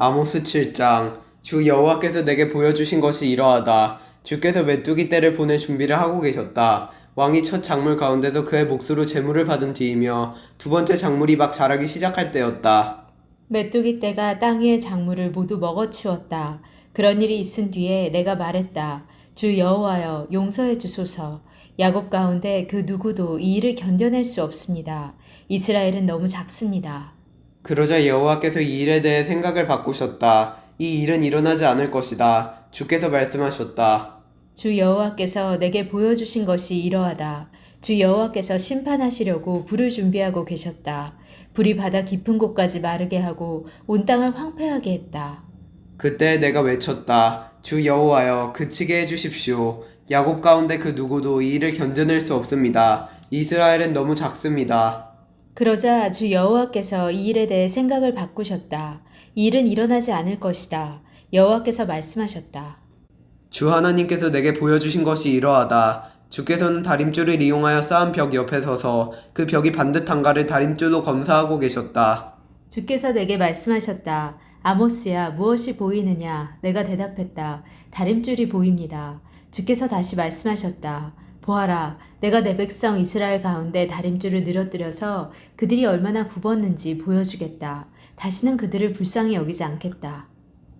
아모스 7장 주 여호와께서 내게 보여주신 것이 이러하다. 주께서 메뚜기 떼를 보낼 준비를 하고 계셨다. 왕이 첫 작물 가운데서 그의 몫으로 재물을 받은 뒤이며 두 번째 작물이 막 자라기 시작할 때였다. 메뚜기 떼가 땅 위의 작물을 모두 먹어치웠다. 그런 일이 있은 뒤에 내가 말했다. 주 여호와여 용서해 주소서. 야곱 가운데 그 누구도 이 일을 견뎌낼 수 없습니다. 이스라엘은 너무 작습니다. 그러자 여호와께서 이 일에 대해 생각을 바꾸셨다. 이 일은 일어나지 않을 것이다. 주께서 말씀하셨다. 주 여호와께서 내게 보여주신 것이 이러하다. 주 여호와께서 심판하시려고 불을 준비하고 계셨다. 불이 바다 깊은 곳까지 마르게 하고 온 땅을 황폐하게 했다. 그때 내가 외쳤다. 주 여호와여 그치게 해주십시오. 야곱 가운데 그 누구도 이 일을 견뎌낼 수 없습니다. 이스라엘은 너무 작습니다. 그러자 주 여호와께서 이 일에 대해 생각을 바꾸셨다. 이 일은 일어나지 않을 것이다. 여호와께서 말씀하셨다. 주 하나님께서 내게 보여주신 것이 이러하다. 주께서는 다림줄을 이용하여 쌓은 벽 옆에 서서 그 벽이 반듯한가를 다림줄로 검사하고 계셨다. 주께서 내게 말씀하셨다. 아모스야, 무엇이 보이느냐? 내가 대답했다. 다림줄이 보입니다. 주께서 다시 말씀하셨다. 보아라, 내가 내 백성 이스라엘 가운데 다림줄을 늘어뜨려서 그들이 얼마나 굽었는지 보여주겠다. 다시는 그들을 불쌍히 여기지 않겠다.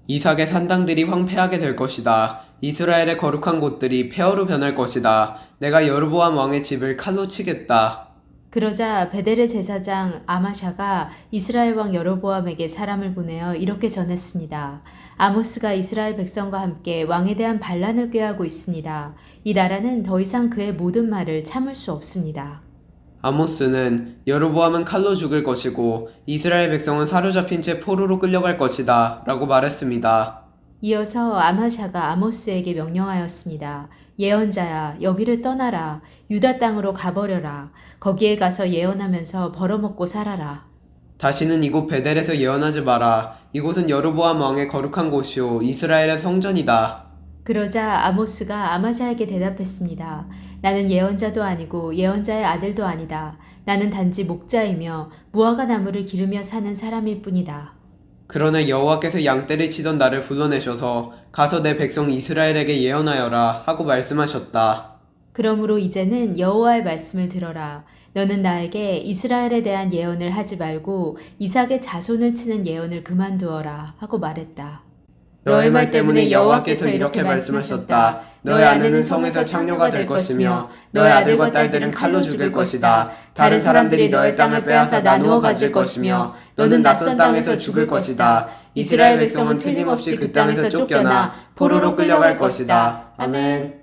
이삭의 산당들이 황폐하게 될 것이다. 이스라엘의 거룩한 곳들이 폐허로 변할 것이다. 내가 여르보암 왕의 집을 칼로 치겠다. 그러자 베델의 제사장 아마샤가 이스라엘 왕 여로보암에게 사람을 보내어 이렇게 전했습니다. 아모스가 이스라엘 백성과 함께 왕에 대한 반란을 꾀하고 있습니다. 이 나라는 더 이상 그의 모든 말을 참을 수 없습니다. 아모스는 여로보암은 칼로 죽을 것이고 이스라엘 백성은 사로잡힌 채 포로로 끌려갈 것이다. 라고 말했습니다. 이어서 아마샤가 아모스에게 명령하였습니다. 예언자야, 여기를 떠나라. 유다 땅으로 가버려라. 거기에 가서 예언하면서 벌어먹고 살아라. 다시는 이곳 베델에서 예언하지 마라. 이곳은 여로보암 왕의 거룩한 곳이요 이스라엘의 성전이다. 그러자 아모스가 아마샤에게 대답했습니다. 나는 예언자도 아니고 예언자의 아들도 아니다. 나는 단지 목자이며 무화과 나무를 기르며 사는 사람일 뿐이다. 그러나 여호와께서 양떼를 치던 나를 불러내셔서 가서 내 백성 이스라엘에게 예언하여라 하고 말씀하셨다. 그러므로 이제는 여호와의 말씀을 들어라. 너는 나에게 이스라엘에 대한 예언을 하지 말고 이삭의 자손을 치는 예언을 그만두어라 하고 말했다. 너의 말 때문에 여호와께서 이렇게 말씀하셨다. 너의 아내는 성에서 창녀가 될 것이며 너의 아들과 딸들은 칼로 죽을 것이다. 다른 사람들이 너의 땅을 빼앗아 나누어 가질 것이며 너는 낯선 땅에서 죽을 것이다. 이스라엘 백성은 틀림없이 그 땅에서 쫓겨나 포로로 끌려갈 것이다. 아멘.